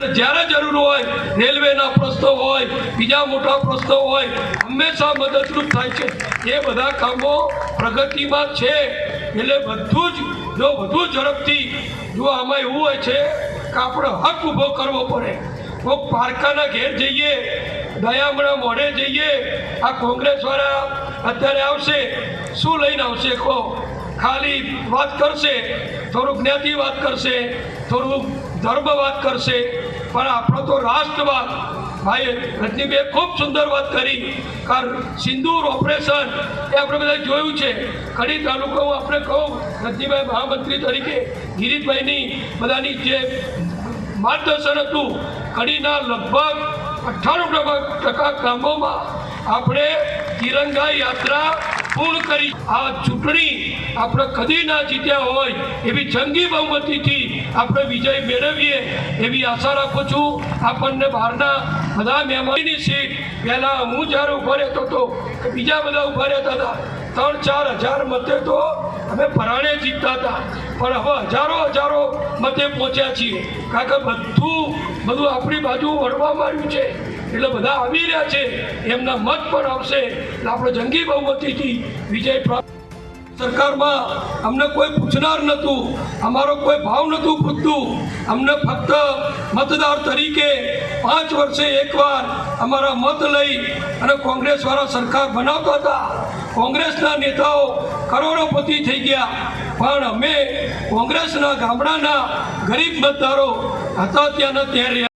જ્યારે જરૂર હોય, રેલવેના પ્રશ્નો હોય, બીજા મોટા પ્રશ્નો હોય, હંમેશા મદદરૂપ થાય છે. એ બધા કામો પ્રગતિમાં છે. એટલે બધું જ, જો વધુ ઝડપથી, જો આમાં એવું હોય છે કે આપણે હક ઊભો કરવો પડે. કોઈક પારકાના ઘેર જઈએ, દયામણા મોઢે જઈએ, આ કોંગ્રેસવાળા અત્યારે આવશે, શું લઈને આવશે કહો? ખાલી વાત કરશે, થોડુંક જ્ઞાતિ વાત કરશે, થોડુંક ધર્મ વાત કરશે પણ આપણો તો રાષ્ટ્રવાદ. ભાઈ રજનીભાઈએ ખૂબ સુંદર વાત કરી. કારણ સિંદૂર ઓપરેશન એ આપણે બધા જોયું છે. કડી તાલુકો આપણે કહું, રજનીભાઈ મહામંત્રી તરીકે ગિરીશભાઈની બધાની જે માર્ગદર્શન હતું, કડીના લગભગ અઠ્ઠાણું ટકા ગામોમાં આપણે તિરંગા યાત્રા પૂર્ણ કરી આ ચૂંટણી આપણે કદી ના જીત્યા હોય એવી જંગી બહુમતીથી આપણે વિજય મેળવીએ એવી આશા રાખું છું. આપણને બહારના બધા મહેમાનની સીટ પહેલાં હું જ્યારે ઊભા રહેતો હતો બીજા બધા ઊભા રહેતા હતા. ત્રણ ચાર હજાર મતે તો અમે પરાણે જીતતા હતા. પણ હવે હજારો હજારો મતે પહોંચ્યા છીએ. કારણ કે બધું બધું આપણી બાજુ વળવામાં આવ્યું છે. એટલે બધા આવી રહ્યા છે. એમના મત પણ આવશે. એટલે આપણે જંગી બહુમતીથી વિજય પ્રાપ્ત સરકારમાં અમને કોઈ પૂછનાર નહોતું. અમારો કોઈ ભાવ નહોતું પૂછતું. અમને ફક્ત મતદાર તરીકે પાંચ વર્ષે એકવાર અમારા મત લઈ અને કોંગ્રેસવાળા સરકાર બનાવતા હતા. કોંગ્રેસના નેતાઓ કરોડોપતિ થઈ ગયા. પણ અમે કોંગ્રેસના ગામડાના ગરીબ મતદારો હતા ત્યાંના ત્યાં રહ્યા